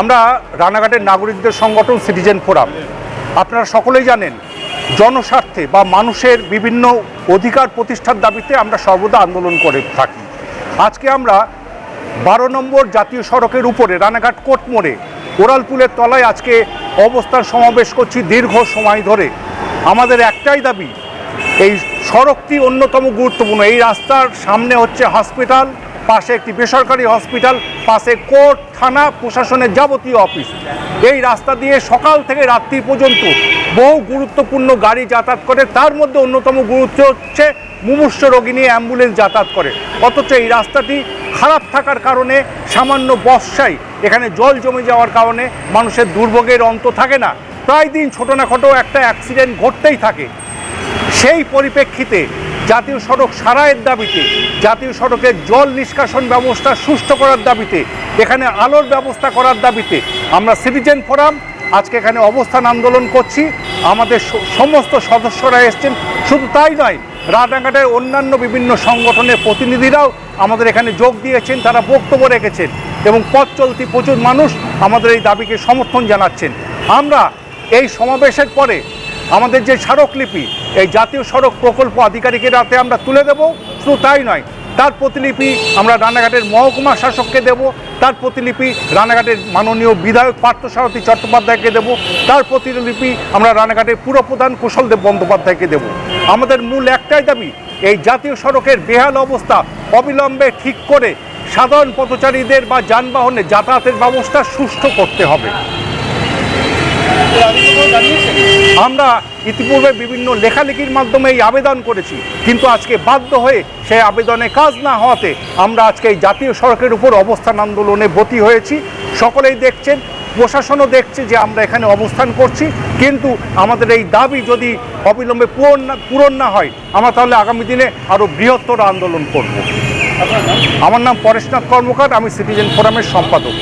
আমরা রানাঘাটের নাগরিকদের সংগঠন সিটিজেন ফোরাম। আপনারা সকলেই জানেন, জনস্বার্থে বা মানুষের বিভিন্ন অধিকার প্রতিষ্ঠার দাবিতে আমরা সর্বদা আন্দোলন করে থাকি। আজকে আমরা বারো নম্বর জাতীয় সড়কের উপরে, রানাঘাট কোট মোড়ে ওরালপুলের তলায় আজকে অবস্থান সমাবেশ করছি দীর্ঘ সময় ধরে। আমাদের একটাই দাবি, এই সড়কটি অন্যতম গুরুত্বপূর্ণ। এই রাস্তার সামনে হচ্ছে হসপিটাল পাশে একটি বেসরকারি হসপিটাল, পাশে কোর্ট, থানা, প্রশাসনের যাবতীয় অফিস। এই রাস্তা দিয়ে সকাল থেকে রাত্রি পর্যন্ত বহু গুরুত্বপূর্ণ গাড়ি যাতায়াত করে। তার মধ্যে অন্যতম গুরুত্ব হচ্ছে মুমূর্ষ রোগী নিয়ে অ্যাম্বুলেন্স যাতায়াত করে। অথচ এই রাস্তাটি খারাপ থাকার কারণে সামান্য বর্ষায় এখানে জল জমে যাওয়ার কারণে মানুষের দুর্ভোগের অন্ত থাকে না। প্রায় দিন ছোটো না একটা অ্যাক্সিডেন্ট ঘটতেই থাকে। সেই পরিপ্রেক্ষিতে জাতীয় সড়ক সারাইয়ের দাবিতে, জাতীয় সড়কের জল নিষ্কাশন ব্যবস্থা সুষ্ঠু করার দাবিতে, এখানে আলোর ব্যবস্থা করার দাবিতে আমরা সিটিজেন ফোরাম আজকে এখানে অবস্থান আন্দোলন করছি। আমাদের সমস্ত সদস্যরা এসছেন। শুধু তাই নয়, রানাঘাটের অন্যান্য বিভিন্ন সংগঠনের প্রতিনিধিরাও আমাদের এখানে যোগ দিয়েছেন, তারা বক্তব্য রেখেছেন এবং পথ চলতি প্রচুর মানুষ আমাদের এই দাবিকে সমর্থন জানাচ্ছেন। আমরা এই সমাবেশের পরে আমাদের যে স্মারকলিপি, এই জাতীয় সড়ক প্রকল্প আধিকারিকের হাতে আমরা তুলে দেব, শুধু তাই নয়, তার প্রতিলিপি আমরা রানাঘাটের মহকুমা শাসককে দেব, তার প্রতিলিপি রানাঘাটের মাননীয় বিধায়ক পার্থসারথী চট্টোপাধ্যায়কে দেব, তার প্রতিলিপি আমরা রানাঘাটের পুরপ্রধান কুশলদেব বন্দ্যোপাধ্যায়কে দেব। আমাদের মূল একটাই দাবি, এই জাতীয় সড়কের বেহাল অবস্থা অবিলম্বে ঠিক করে সাধারণ পথচারীদের বা যানবাহনে যাতায়াতের ব্যবস্থা সুষ্ঠু করতে হবে। আমরা ইতিপূর্বে বিভিন্ন লেখালেখির মাধ্যমে এই আবেদন করেছি কিন্তু আজকে বাধ্য হয়ে সেই আবেদনে কাজ না হওয়াতে আমরা আজকে এই জাতীয় সড়কের উপর অবস্থান আন্দোলনে বতি হয়েছি। সকলেই দেখছেন প্রশাসনও দেখছে যে আমরা এখানে অবস্থান করছি কিন্তু আমাদের এই দাবি যদি অবিলম্বে পূরণ না পূরণ না হয় আমরা তাহলে আগামী দিনে আরও বৃহত্তর আন্দোলন করব। আমার নাম পরেশনাথ কর্মকার আমি সিটিজেন ফোরামের সম্পাদক।